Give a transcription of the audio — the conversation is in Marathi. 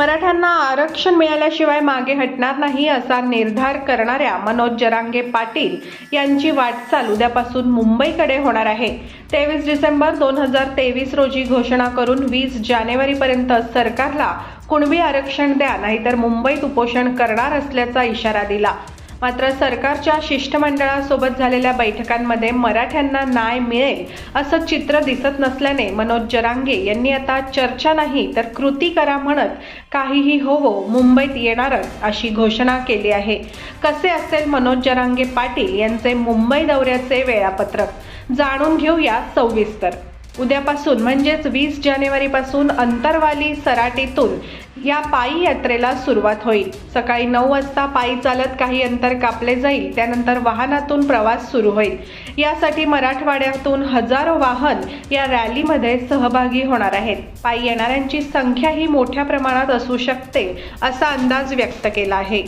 मराठ्यांना आरक्षण मिळाल्याशिवाय मागे हटणार नाही असा निर्धार करणाऱ्या मनोज जरांगे पाटील यांची वाटचाल उद्यापासून मुंबईकडे होणार आहे. तेवीस डिसेंबर दोन हजार तेवीस रोजी घोषणा करून वीस जानेवारीपर्यंत सरकारला कुणबी आरक्षण द्या नाहीतर मुंबईत उपोषण करणार असल्याचा इशारा दिला. मात्र सरकारच्या शिष्टमंडळासोबत झालेल्या बैठकांमध्ये मराठ्यांना न्याय मिळेल असं चित्र दिसत नसल्याने मनोज जरांगे यांनी आता चर्चा नाही तर कृती करा म्हणत काहीही होवो मुंबईत येणारच अशी घोषणा केली आहे. कसे असेल मनोज जरांगे पाटील यांचे मुंबई दौऱ्याचे वेळापत्रक? जाणून घेऊया सविस्तर. उद्यापासून म्हणजेच वीस जानेवारीपासून अंतरवाली सराटीतून या पायी यात्रेला सुरुवात होईल. सकाळी नऊ वाजता पायी चालत काही अंतर कापले जाईल त्यानंतर वाहनातून प्रवास सुरू होईल. यासाठी मराठवाड्यातून हजारो वाहन या रॅलीमध्ये सहभागी होणार आहेत. पायी येणाऱ्यांची संख्याही मोठ्या प्रमाणात असू शकते असा अंदाज व्यक्त केला आहे.